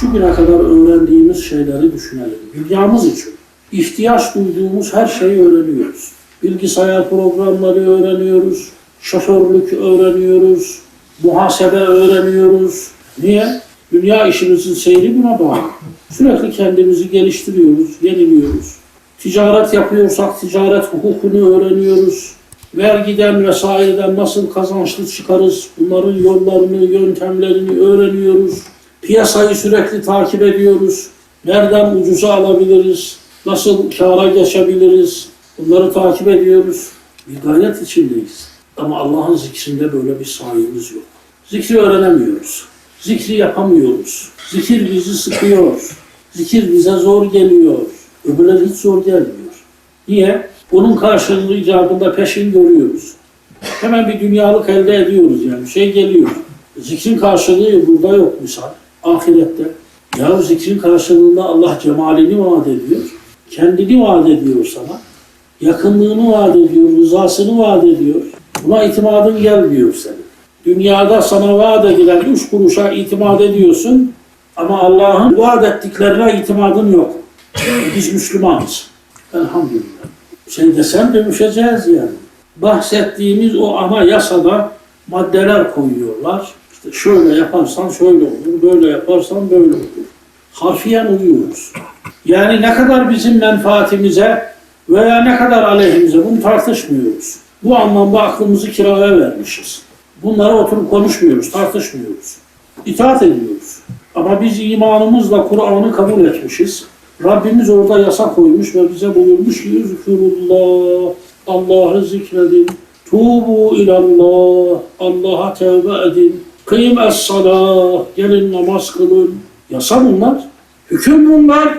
Şu güne kadar öğrendiğimiz şeyleri düşünelim. Dünyamız için ihtiyaç duyduğumuz her şeyi öğreniyoruz. Bilgisayar programları öğreniyoruz, şoförlük öğreniyoruz, muhasebe öğreniyoruz. Niye? Dünya işimizin seyri buna bağlı. Sürekli kendimizi geliştiriyoruz, yeniliyoruz. Ticaret yapıyorsak ticaret hukukunu öğreniyoruz. Vergiden vesaireden nasıl kazançlı çıkarız, bunların yollarını, yöntemlerini öğreniyoruz. Piyasayı sürekli takip ediyoruz. Nereden ucuza alabiliriz, nasıl kâra geçebiliriz, bunları takip ediyoruz. Bir gayret içindeyiz. Ama Allah'ın zikrinde böyle bir sayımız yok. Zikri öğrenemiyoruz. Zikri yapamıyoruz. Zikir bizi sıkıyor. Zikir bize zor geliyor. Öbürleri hiç zor gelmiyor. Niye? Onun karşılığı icabında peşin görüyoruz. Hemen bir dünyalık elde ediyoruz yani. Şey geliyor. Zikrin karşılığı burada yok misal. Ahirette. Ya zikrin karşılığında Allah cemalini vaat ediyor. Kendini vaat ediyor sana. Yakınlığını vaat ediyor. Rızasını vaat ediyor. Buna itimadın gelmiyor senin. Dünyada sana vaat edilen üç kuruşa itimat ediyorsun. Ama Allah'ın vaat ettiklerine itimadın yok. Biz Müslümanız. Elhamdülillah. Şey desem dönüşeceğiz yani. Bahsettiğimiz o ana yasada maddeler koyuyorlar. Şöyle yaparsan şöyle olur, böyle yaparsan böyle olur. Harfiyen uyuyoruz. Yani ne kadar bizim menfaatimize veya ne kadar aleyhimize bunu tartışmıyoruz. Bu anlamda aklımızı kiraya vermişiz. Bunlara oturup konuşmuyoruz, tartışmıyoruz. İtaat ediyoruz. Ama biz imanımızla Kur'an'ı kabul etmişiz. Rabbimiz orada yasa koymuş ve bize buyurmuş ki Allah'ı zikredin. Tuğbu ilallah, Allah'a tevbe edin. Kıyım es gelin namaz kılın. Yasa bunlar. Hüküm bunlar.